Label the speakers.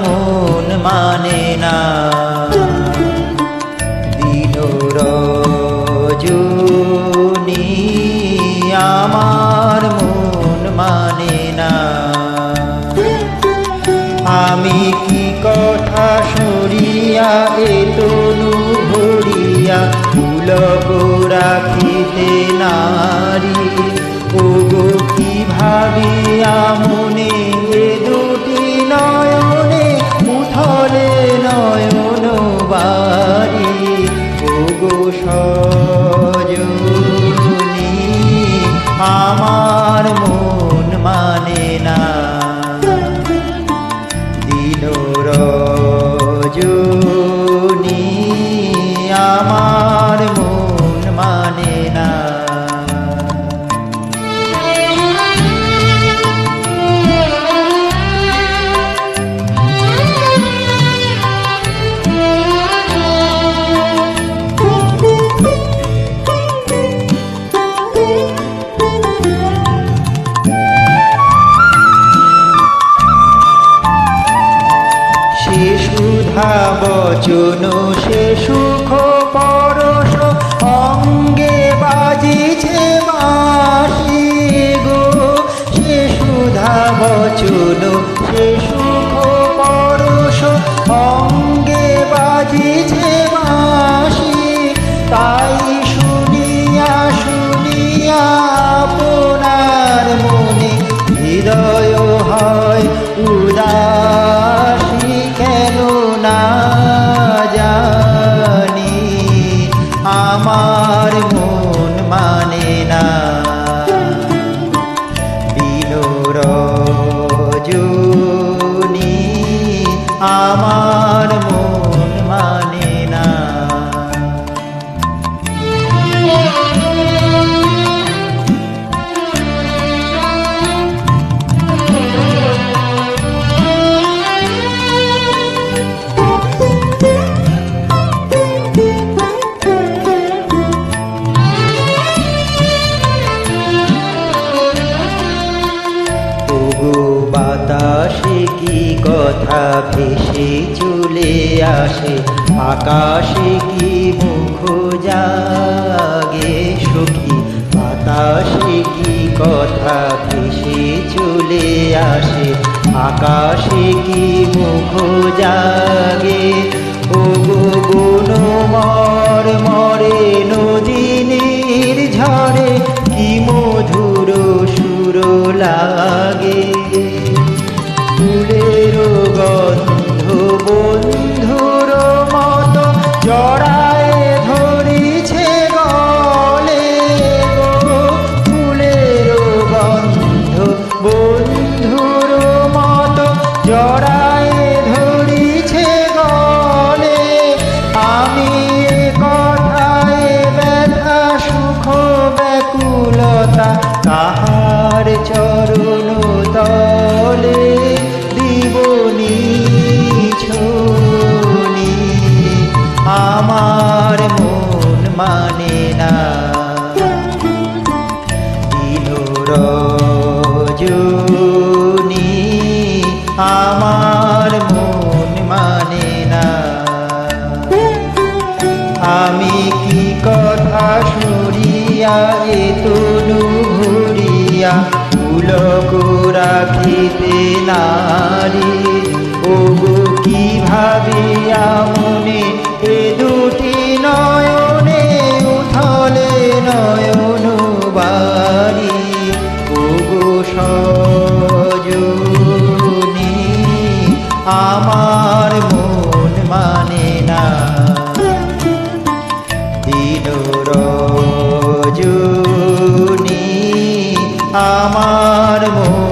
Speaker 1: মন মানে না। দিন রজনী, আমার মন মানে না। আমি কি কথা সরিয়া, এ তনু ভরিয়া পুলক রাখিতে নারী, ওগো কি ভাবিয়া রজনী আমার মন মানে না। সুধা বচন সে সুখ পরশ অঙ্গে বাজিছে মাসি গো। সে সুধা বচন সে সুখ পরশ অঙ্গে মানে ভেসে চলে আসে, আকাশে কি মুখ জাগে সখী? বাতাসে কি কথা ভেসে চলে আসে, আকাশে কি মুখ জাগে? ও গুণ কি কথা সরিয়া এ তনু ভরিয়া পুলক রাখিতে নারী। ওগো, কি ভাবিয়া মনে এ দুটি নয়নে উথলে নয়ন বাড়ি। ওগো, সজনী, আমার মানে আমার মন।